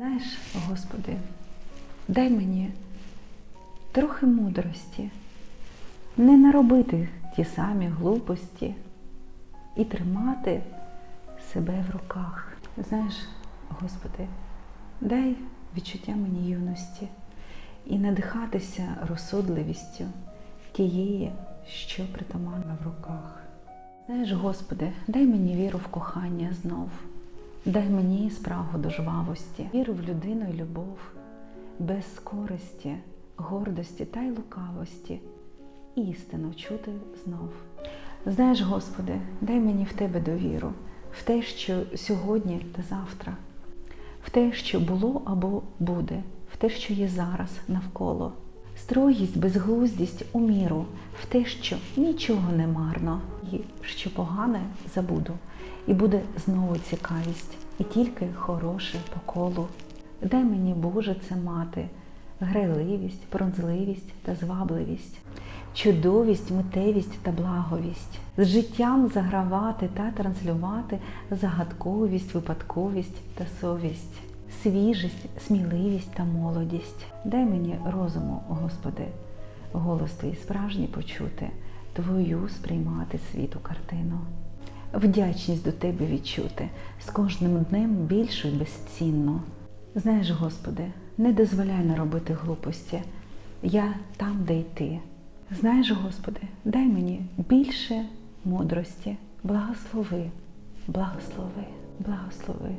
Знаєш, Господи, дай мені трохи мудрості, не наробити ті самі глупості і тримати себе в руках. Знаєш, Господи, дай відчуття мені юності і надихатися розсудливістю тієї, що притаманна в руках. Знаєш, Господи, дай мені віру в кохання знов, дай мені спрагу до жвавості, віру в людину і любов, без користі, гордості та й лукавості, істину чути знов. Знаєш, Господи, дай мені в Тебе довіру, в те, що сьогодні та завтра, в те, що було або буде, в те, що є зараз навколо. Строгість, безглуздість у міру, в те, що нічого не марно, і що погане забуду, і буде знову цікавість, і тільки хороше по колу. Дай мені, Боже, це мати, грайливість, пронзливість та звабливість, чудовість, митевість та благовість, з життям загравати та транслювати загадковість, випадковість та совість, свіжість, сміливість та молодість. Дай мені розуму, Господи, голос твій справжній почути, Твою сприймати світу картину. Вдячність до Тебе відчути з кожним днем більшу і безцінну. Знаєш, Господи, не дозволяй наробити глупості. Я там, де й ти. Знаєш, Господи, дай мені більше мудрості. Благослови, благослови, благослови.